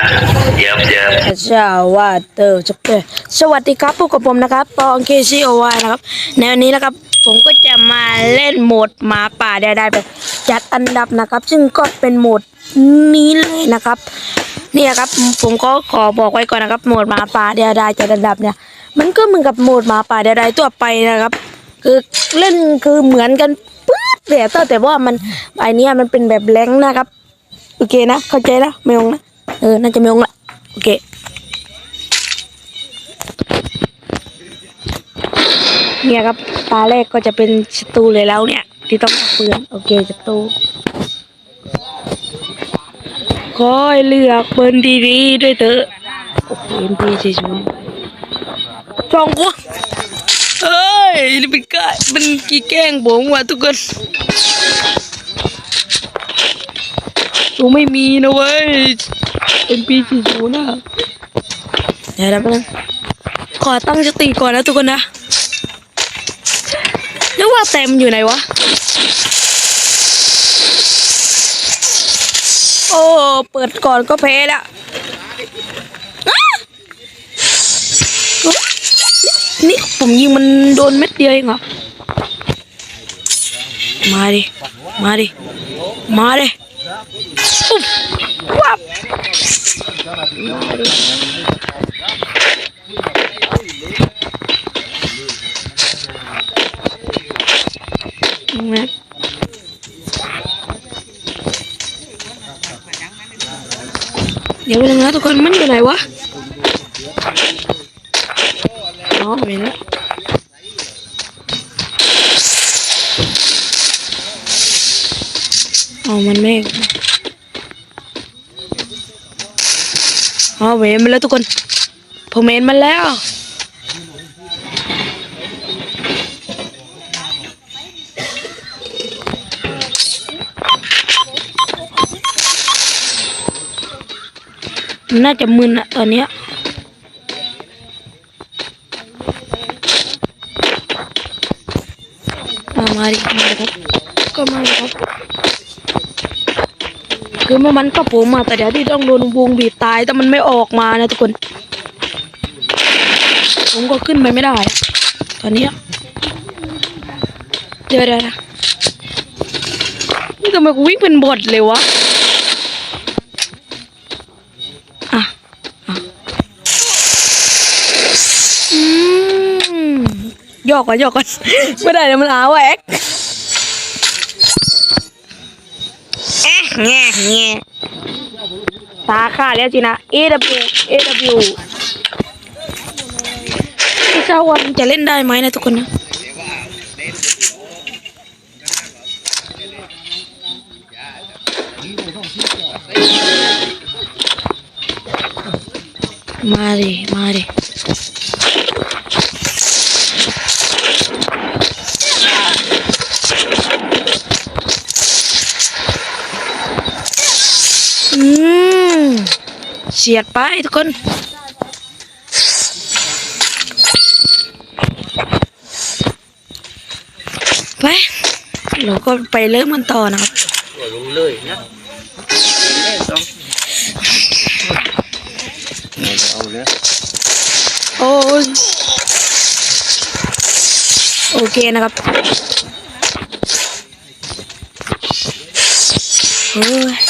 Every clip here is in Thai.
สวัสดีจุกเกอร์สวัสดีครับพบกับผมนะครับปองเคซีโอวานะครับ ในวันนี้นะครับ ผมก็จะมาเล่นโหมดหมาป่าได้ได้แบบจัดอันดับนะครับ ซึ่งก็เป็นโหมดนี้เลยนะครับ เนี่ยครับผมก็ขอบอกไว้ก่อนนะครับโหมดหมาป่าเดียวได้จัดอันดับเนี่ย มันก็เหมือนกับโหมดหมาป่าเดียวได้ทั่วไปนะครับ คือเล่นคือเหมือนกันปื๊ดเลยอะแต่ว่ามันไอเนี้ยมันเป็นแบบแรงค์นะครับโอเคนะเข้าใจแล้วไม่งงนะ เออ น่าจะไม่งงละโอเคเนี่ยครับตาแรกก็จะเป็นศัตรูเลยแล้วเนี่ย ที่ต้องเอาปืนโอเคศัตรูคอยเลือกเบิร์นดีๆด้วยเถอะโอเคเอ็มพีสวยๆสองกูเฮ้ยนี่เป็นกะเป็นกี่แกล้งผมว่ะทุกคนกูไม่มีนะเว้ย เอ็มพีสี่ศูนะเดี๋ยวนะแป๊บนึงขอตั้งสติก่อนนะทุกคนนะนึกว่าเต็มอยู่ไหนวะ โอ้ เปิดก่อนก็แพ้แล้วอ๊ะนี่ผมยิงมันโดนเม็ดเดียวเองเหรอ มาดิ มาดิ มาดิ อุ๊บวับมาดินะเดี๋ยวไปนึงนะทุกคนมันอยู่ไหนวะ อ๋อเห็นแล้ว อ๋อมันเมฆอ๋อเห็นมันแล้วทุกคนผมเห็นมันแล้วมันน่าจะมึนอะตอนเนี้ยมาดิมาดิครับ ก็มาดิครับ คือมันมันก็ผมอะแต่เดี๋ยวที่ต้องโดนวงบีบตายแต่มันไม่ออกมานะทุกคน ผมก็ขึ้นไปไม่ได้ ตอนนี้ เดี๋ยวเดี๋ยวนะนี่ทำไมกูวิ่งเป็นบทเลยวะอะอะอืมยอกก่อนยอกก่อนไม่ได้เดี๋ยวมันอาแหวกเอ๊ะ แง่แง่ตาขาดแล้วสินะ A W A W ไม่ทราบว่ามันจะเล่นได้ไหมนะทุกคนนะมาดิมาดิ อืมเฉียดไปทุกคน ไปเราก็ไปเริ่มกันต่อนะครับก็ลงเลยนะเอาเลยโอ้ยโอเคนะครับโอ้ย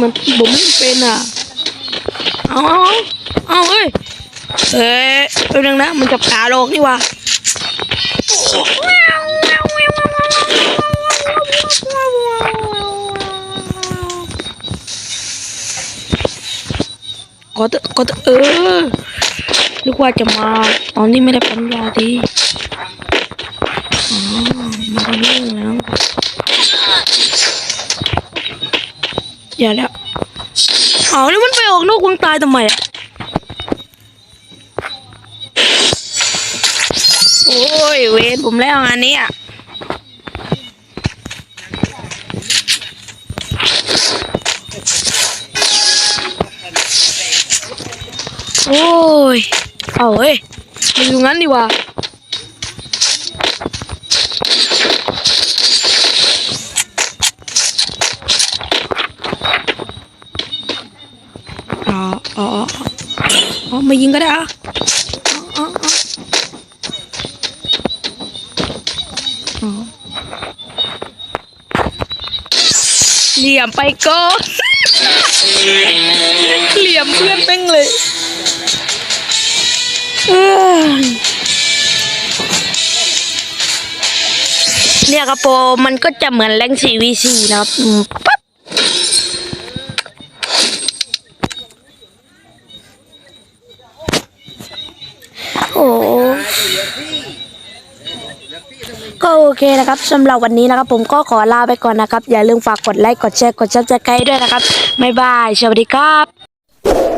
มันนี้เลยแล้วเล่นยังไงวะมันได้จะบักฆ่าผมอะแม่พูดเหมือนผมไม่เป็นอะ เอาเอาเอาเอ้ยเอ้ยเป็นยังนะ มันจับขาโลกนี่วะก็เถอะก็เถอะเออนึกว่าจะมา ตอนที่ไม่ได้ปัญญาดีอ๋อมาเรื่องแล้ว อย่าแล้วเอาแล้วมันไปออกนอกวงตายทำไมอะโอ้ยเวรผมแล้วงานนี้อะโอ้ย เอาเฮ้ยมาอยู่งั้นดีว่า อ๋ออ๋ออ๋ออ๋อมายิงก็ได้อะอ๋ออ๋ออ๋อเหลี่ยมไปก่อนเหลี่ยมเพื่อนแม่งเลยเนี่ยครับโปมันก็จะเหมือนแรง 4v4 นะครับปั๊บ ก็โอเคนะครับสำหรับวันนี้นะครับ ผมก็ขอลาไปก่อนนะครับ อย่าลืมฝากกดไลค์กดแชร์กดซับสไครต์ด้วยนะครับบ๊ายบายสวัสดีครับ